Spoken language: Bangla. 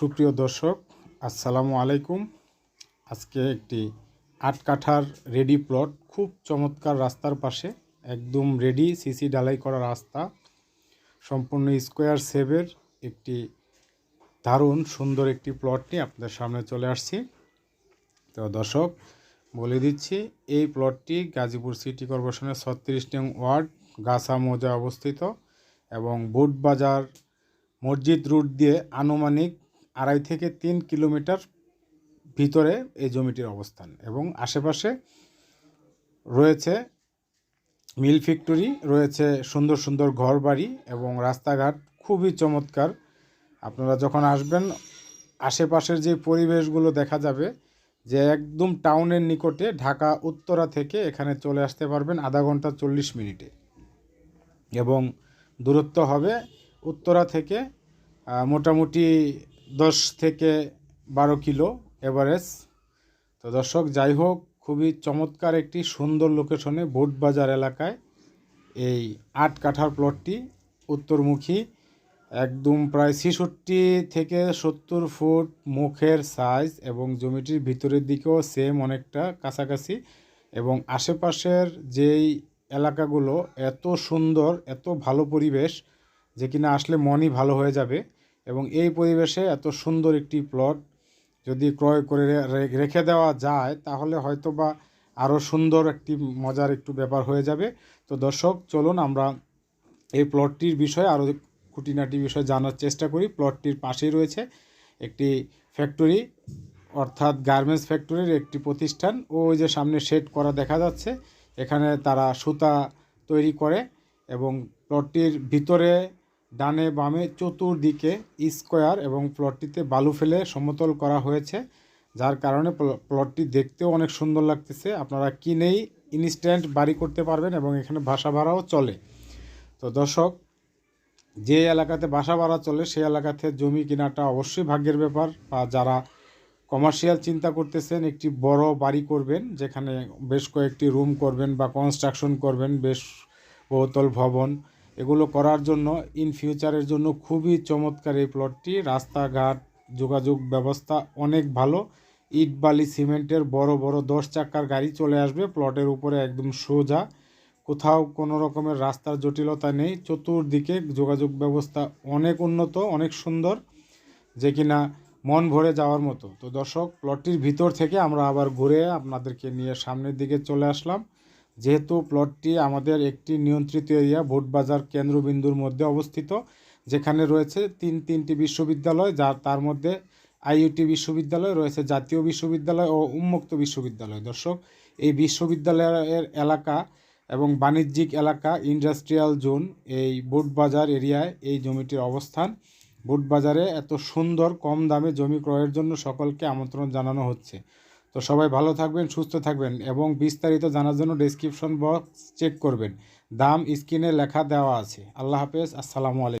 সুপ্রিয় দর্শক, আসসালামু আলাইকুম। আজকে একটি আট কাঠার রেডি প্লট খুব চমৎকার রাস্তার পাশে, একদম রেডি সিসি ডালাই করা রাস্তা, সম্পূর্ণ স্কোয়ার সেভের একটি দারুণ সুন্দর একটি প্লট নিয়ে আপনাদের সামনে চলে আসছি। তো দর্শক, বলে দিচ্ছি, এই প্লটটি গাজীপুর সিটি কর্পোরেশনের ছত্রিশ নং ওয়ার্ড, গাছা মৌজা অবস্থিত এবং বুট বাজার মসজিদ রুট দিয়ে আনুমানিক আড়াই থেকে তিন কিলোমিটার ভিতরে এই জমিটির অবস্থান এবং আশেপাশে রয়েছে মিল ফ্যাক্টরি, রয়েছে সুন্দর সুন্দর ঘর বাড়ি এবং রাস্তাঘাট। খুবই চমৎকার। আপনারা যখন আসবেন, আশেপাশের যে পরিবেশগুলো দেখা যাবে যে একদম টাউনের নিকটে ঢাকা উত্তরা থেকে এখানে চলে আসতে পারবেন আধা ঘণ্টা চল্লিশ মিনিটে। এবং দূরত্ব হবে উত্তরা থেকে মোটামুটি দশ থেকে বারো কিলো এভারেজ তো দর্শক, যাই হোক, খুবই চমৎকার একটি সুন্দর লোকেশনে বোট বাজার এলাকায় এই আট কাঠার প্লটটি উত্তরমুখী। একদম প্রায় ছেষট্টি থেকে সত্তর ফুট মুখের সাইজ এবং জমিটির ভিতরের দিকেও সেম অনেকটা কাছাকাছি এবং আশেপাশের যেই এলাকাগুলো এত সুন্দর, এত ভালো পরিবেশ যে কিনা আসলে মনই ভালো হয়ে যাবে। এবং এই পরিবেশে এত সুন্দর একটি প্লট যদি ক্রয় করে রেখে দেওয়া যায়, তাহলে হয়তো বা আরও সুন্দর একটি মজার একটু ব্যাপার হয়ে যাবে। তো দর্শক, চলুন আমরা এই প্লটটির বিষয়ে আরও খুঁটিনাটি বিষয়ে জানার চেষ্টা করি। প্লটটির পাশেই রয়েছে একটি ফ্যাক্টরি, অর্থাৎ গার্মেন্টস ফ্যাক্টরির একটি প্রতিষ্ঠান। ও ওই যে সামনে শেড করা দেখা যাচ্ছে, এখানে তারা সুতা তৈরি করে এবং প্লটটির ভিতরে ডানে বামে চতুর্দিকে স্কোয়ার এবং প্লটটিতে বালু ফেলে সমতল করা হয়েছে, যার কারণে প্ল- প্লটটি দেখতেও অনেক সুন্দর লাগতেছে। আপনারা কিনেই ইনস্ট্যান্ট বাড়ি করতে পারবেন এবং এখানে বাসা ভাড়াও চলে। তো দর্শক, যে এলাকাতে বাসা ভাড়া চলে সেই এলাকাতে জমি কেনাটা অবশ্যই ভাগ্যের ব্যাপার। বা যারা কমার্শিয়াল চিন্তা করতেছেন, একটি বড় বাড়ি করবেন, যেখানে বেশ কয়েকটি রুম করবেন বা কনস্ট্রাকশন করবেন, বেশ বহুতল ভবন এগুলো করার জন্য ইন ফিউচারের জন্য খুবই চমৎকার এই প্লটটি রাস্তাঘাট, যোগাযোগ ব্যবস্থা অনেক ভালো। ইট বালি সিমেন্টের বড় বড় দশ চাকার গাড়ি চলে আসবে প্লটের উপরে একদম সোজা। কোথাও কোনো রকমের রাস্তার জটিলতা নেই। চতুর্দিকে যোগাযোগ ব্যবস্থা অনেক উন্নত, অনেক সুন্দর, যে কিনা মন ভরে যাওয়ার মতো। তো দর্শক প্লটটির ভিতর থেকে আমরা আবার ঘুরে আপনাদেরকে নিয়ে সামনের দিকে চলে আসলাম। যেহেতু প্লটটি আমাদের একটি নিয়ন্ত্রিত এরিয়া ভোট বাজার কেন্দ্রবিন্দুর মধ্যে অবস্থিত, যেখানে রয়েছে তিন, তিনটি বিশ্ববিদ্যালয়, যার, তার মধ্যে আইইউটি বিশ্ববিদ্যালয়, রয়েছে জাতীয় বিশ্ববিদ্যালয় ও উন্মুক্ত বিশ্ববিদ্যালয়। দর্শক, এই বিশ্ববিদ্যালয়ের এলাকা এবং বাণিজ্যিক এলাকা, ইন্ডাস্ট্রিয়াল জোন, এই বোট বাজার এরিয়ায় এই জমিটির অবস্থান। বুট বাজারে এত সুন্দর, কম দামে জমি ক্রয়ের জন্য সকলকে আমন্ত্রণ জানানো হচ্ছে। তো সবাই ভালো থাকবেন, সুস্থ থাকবেন এবং বিস্তারিত জানার জন্য ডিসক্রিপশন বক্স চেক করবেন। দাম স্ক্রিনে লেখা দেওয়া আছে। আল্লাহ হাফেজ, আসসালামু আলাইকুম।